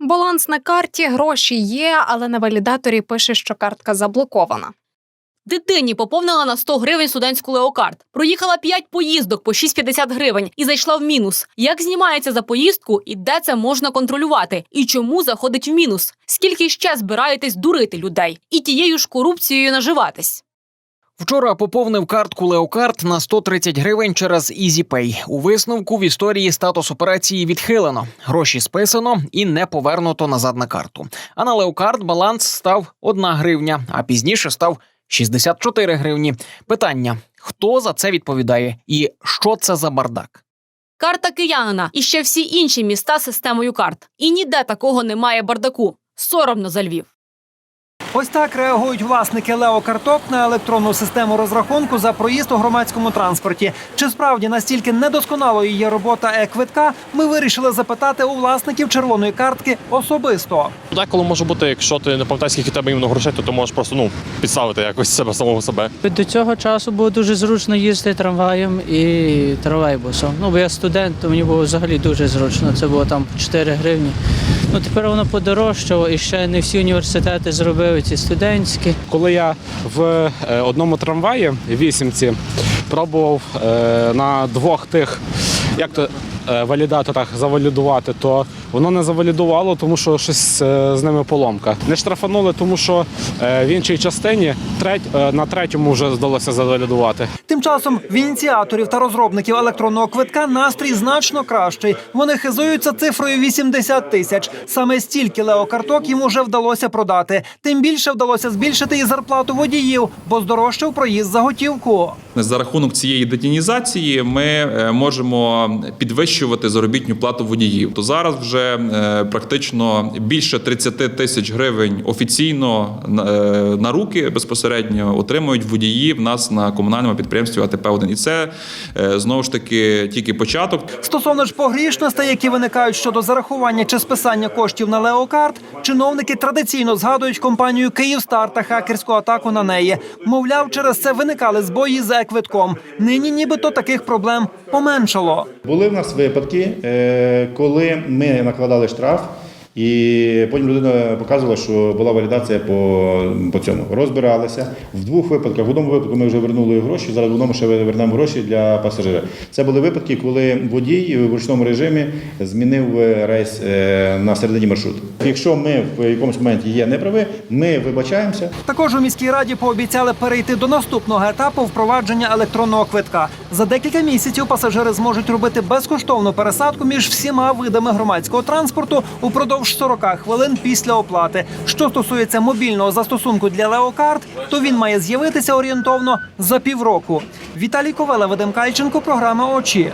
Баланс на карті, гроші є, але на валідаторі пише, що картка заблокована. Дитині поповнила на 100 гривень студентську леокарт. Проїхала 5 поїздок по 6,50 гривень і зайшла в мінус. Як знімається за поїздку і де це можна контролювати? І чому заходить в мінус? Скільки ще збираєтесь дурити людей і тією ж корупцією наживатись? Вчора поповнив картку Леокарт на 130 гривень через EasyPay. У висновку в історії статус операції відхилено, гроші списано і не повернуто назад на карту. А на Леокарт баланс став 1 гривня, а пізніше став 64 гривні. Питання: хто за це відповідає і що це за бардак? Карта киянина і ще всі інші міста системою карт. І ніде такого немає бардаку. Соромно за Львів. Ось так реагують власники Лео-карток на електронну систему розрахунку за проїзд у громадському транспорті. Чи справді настільки недосконалою є робота е-квитка, ми вирішили запитати у власників червоної картки особисто. Деколи може бути, якщо ти не пам'ятаєш, скільки тебе іменно грошей, то ти можеш просто ну підставити якось себе самого себе. До цього часу було дуже зручно їздити трамваєм і тролейбусом. Ну, бо я студент, то мені було взагалі дуже зручно. Це було там 4 гривні. Ну тепер воно подорожчало і ще не всі університети зробили ці студентські. Коли я в е, одному трамваї вісімці пробував е, на двох тих, як то валідаторах завалідувати, то воно не завалідувало, тому що щось е, з ними поломка. Не штрафанули, тому що е, в іншій частині треть, е, на третьому вже вдалося завалідувати. Тим часом в ініціаторів та розробників електронного квитка настрій значно кращий. Вони хизуються цифрою 80 тисяч. Саме стільки леокарток їм уже вдалося продати. Тим більше вдалося збільшити і зарплату водіїв, бо здорожчав проїзд за готівку. За рахунок цієї детінізації ми е, можемо підвищувати заробітну плату водіїв. То зараз вже е, практично більше 30 тисяч гривень офіційно е, на руки безпосередньо отримують водії в нас на комунальному підприємстві АТП 1 І це е, знову ж таки тільки початок. Стосовно ж погрішностей, які виникають щодо зарахування чи списання коштів на леокарт, чиновники традиційно згадують компанію Київстар та хакерську атаку на неї. Мовляв, через це виникали збої з е-квитком. Нині нібито таких проблем поменшало. Були в нас випадки, е, коли ми накладали штраф, і потім людина показувала, що була валідація по, по цьому. Розбиралися. В двох випадках, в одному випадку ми вже вернули гроші, зараз в одному ще вернемо гроші для пасажира. Це були випадки, коли водій в ручному режимі змінив е, рейс е, на середині маршруту. Якщо ми в якомусь моменті є неправи, ми вибачаємося. Також у міській раді пообіцяли перейти до наступного етапу впровадження електронного квитка. За декілька місяців пасажири зможуть робити безкоштовну пересадку між всіма видами громадського транспорту упродовж 40 хвилин після оплати. Що стосується мобільного застосунку для леокарт, то він має з'явитися орієнтовно за півроку. Віталій Ковела, Вадим Кальченко, програма Очі.